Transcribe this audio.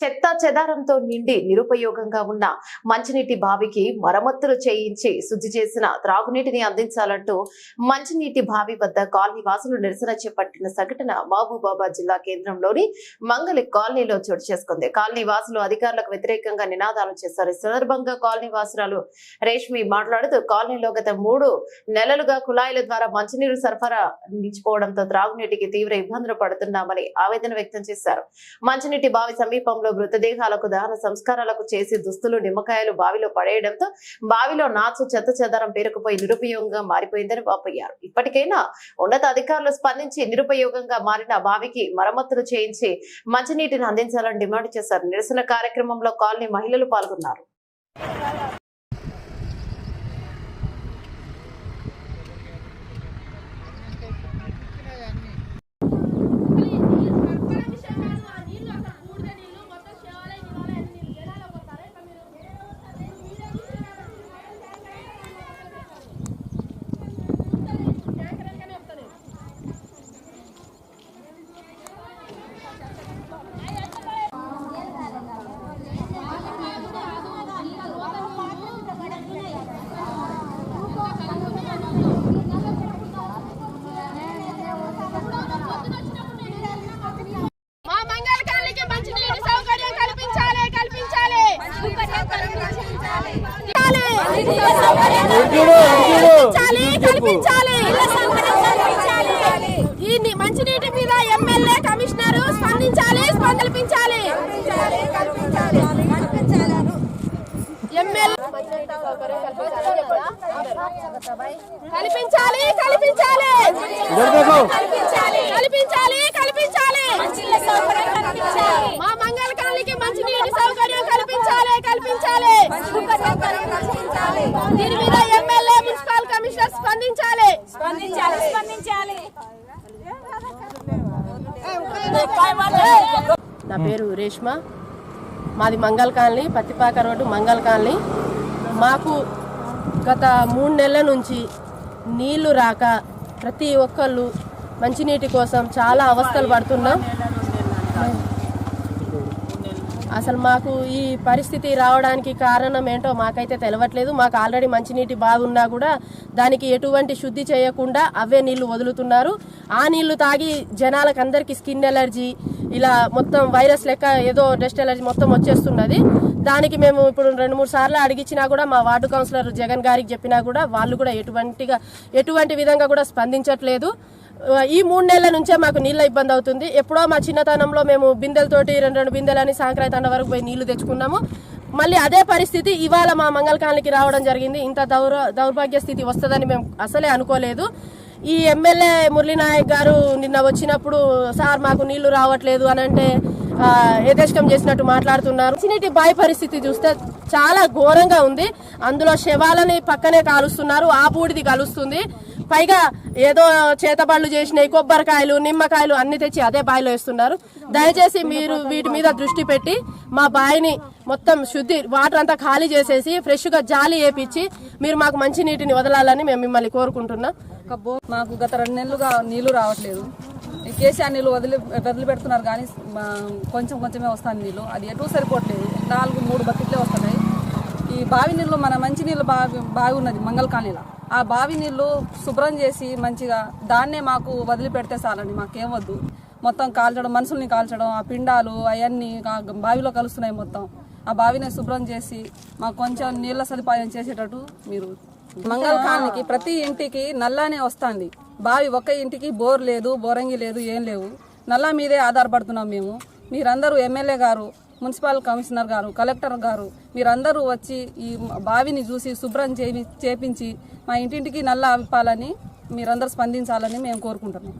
చెత్త చెదారంతో నిండి నిరుపయోగంగా ఉన్న మంచినీటి బావికి మరమ్మతులు చేయించి శుద్ధి చేసిన త్రాగునీటిని అందించాలంటూ మంచినీటి బావి వద్ద కాలనీ వాసులు నిరసన చేపట్టిన సంఘటన మహబూబాబాద్ జిల్లా కేంద్రంలోని మంగళి కాలనీలో చోటు చేసుకుంది. కాలనీ వాసులు అధికారులకు వ్యతిరేకంగా నినాదాలు చేశారు. ఈ సందర్భంగా కాలనీ వాసురాలు రేష్మి మాట్లాడుతూ కాలనీలో గత మూడు నెలలుగా కుళాయిల ద్వారా మంచినీరు సరఫరా నిలిచిపోవడంతో త్రాగునీటికి తీవ్ర ఇబ్బందులు పడుతున్నామని ఆవేదన వ్యక్తం చేశారు. మంచినీటి బావి సమీపంలో మృతదేహాలకు దహన సంస్కారాలకు చేసి దుస్తులు నిమ్మకాయలు బావిలో పడేయడంతో బావిలో నాచు చెత్త చెదారం పేరుకుపోయి నిరుపయోగంగా మారిపోయిందని వాపోయారు ఇప్పటికైనా ఉన్నత అధికారులు స్పందించి నిరుపయోగంగా మారిన బావికి మరమ్మతులు చేయించి మంచినీటిని అందించాలని డిమాండ్ చేశారు. నిరసన కార్యక్రమంలో కాలనీ మహిళలు పాల్గొన్నారు మా మంగళ కాలనీకి మంచి నీటి సౌకర్యం కల్పించాలి కల్పించాలి కల్పించాలి ఈ మంచినీటి మీద ఎమ్మెల్యే కమిషనర్ స్పందించాలి స్పందించాలి కల్పించాలి కల్పించాలి కల్పించాలి కల్పించాలి మా మంగళ మంచి నీటి సౌకర్యం కల్పించాలి కల్పించాలి దీని మీద ఎమ్మెల్యే మున్సిపల్ కమిషనర్ స్పందించాలి స్పందించాలి స్పందించాలి నా పేరు రేష్మ. మాది Mangala colony Pattipaka road Mangala colony. మాకు గత మూడు నెలల నుంచి నీళ్ళు రాక ప్రతి ఒక్కళ్ళు మంచినీటి కోసం చాలా అవస్థలు పడుతున్నాం. అసలు మాకు ఈ పరిస్థితి రావడానికి కారణం ఏంటో మాకైతే తెలవట్లేదు. మాకు ఆల్రెడీ మంచినీటి బాగున్నా కూడా దానికి ఎటువంటి శుద్ధి చేయకుండా అవే నీళ్ళు వదులుతున్నారు. ఆ నీళ్ళు తాగి జనాలకు అందరికీ స్కిన్ ఎలర్జీ ఇలా మొత్తం వైరస్ లెక్క ఏదో డస్ట్ ఎలర్జీ మొత్తం వచ్చేస్తున్నది. దానికి మేము ఇప్పుడు రెండు మూడు సార్లు అడిగించినా కూడా మా వార్డు కౌన్సిలర్ జగన్ గారికి చెప్పినా కూడా వాళ్ళు కూడా ఎటువంటిగా ఎటువంటి విధంగా కూడా స్పందించట్లేదు. ఈ మూడు నెలల నుంచే మాకు నీళ్ళ ఇబ్బంది అవుతుంది. ఎప్పుడో మా చిన్నతనంలో మేము బిందెలతోటి రెండు రెండు బిందెలని సాంక్రాంతి అండ వరకు పోయి నీళ్ళు తెచ్చుకున్నాము. మళ్ళీ అదే పరిస్థితి ఇవాళ మా మంగళకాలనికి రావడం జరిగింది. ఇంత దౌర దౌర్భాగ్య స్థితి వస్తుందని మేము అసలే అనుకోలేదు. ఈ ఎమ్మెల్యే మురళీనాయక్ గారు నిన్న వచ్చినప్పుడు సార్ మాకు నీళ్ళు రావట్లేదు అని అంటే యథేష్టం చేసినట్టు మాట్లాడుతున్నారు. మంచినీటి బాయ్ పరిస్థితి చూస్తే చాలా ఘోరంగా ఉంది. అందులో శవాలని పక్కనే కాలుస్తున్నారు. ఆ బూడిది కలుస్తుంది. పైగా ఏదో చేతబళ్ళు చేసినాయి కొబ్బరికాయలు నిమ్మకాయలు అన్ని తెచ్చి అదే బాయిలో వేస్తున్నారు. దయచేసి మీరు వీటి మీద దృష్టి పెట్టి మా బాయిని మొత్తం శుద్ధి వాటర్ అంతా ఖాళీ చేసేసి ఫ్రెష్గా జాలి వేపించి మీరు మాకు మంచి నీటిని వదలాలని మేము మిమ్మల్ని కోరుకుంటున్నాం. మాకు గత రెండు నెలలుగా నీళ్ళు రావట్లేదు. కేసీఆర్ నీళ్ళు వదిలి వదిలిపెడుతున్నారు కానీ కొంచెం కొంచెమే వస్తాను నీళ్ళు. అది ఎటు సరిపోవట్లేదు. నాలుగు మూడు బకెట్లే వస్తున్నాయి ఈ బావి నీళ్ళు మన మంచి నీళ్ళు బావి బావి ఉన్నది మంగళ కాలనీలో. ఆ బావి నీళ్ళు శుభ్రం చేసి మంచిగా దాన్నే మాకు వదిలిపెడితే చాలండి మాకేం వద్దు. మొత్తం కాల్చడం మనుషుల్ని కాల్చడం ఆ పిండాలు అవన్నీ బావిలో కలుస్తున్నాయి మొత్తం. ఆ బావిని శుభ్రం చేసి మాకు కొంచెం నీళ్ళ సదుపాయం చేసేటట్టు మీరు మంగళ కాలనీకి ప్రతి ఇంటికి నల్లానే వస్తుంది. బావి ఒక్క ఇంటికి బోర్ లేదు బోరంగి లేదు ఏం లేవు. నల్లా మీదే ఆధారపడుతున్నాం మేము. మీరందరూ ఎమ్మెల్యే గారు మున్సిపల్ కమిషనర్ గారు కలెక్టర్ గారు మీరందరూ వచ్చి ఈ బావిని చూసి శుభ్రం చేపి చేపించి మా ఇంటింటికి నల్లా అవిపాలని మీరందరూ స్పందించాలని మేము కోరుకుంటున్నాం.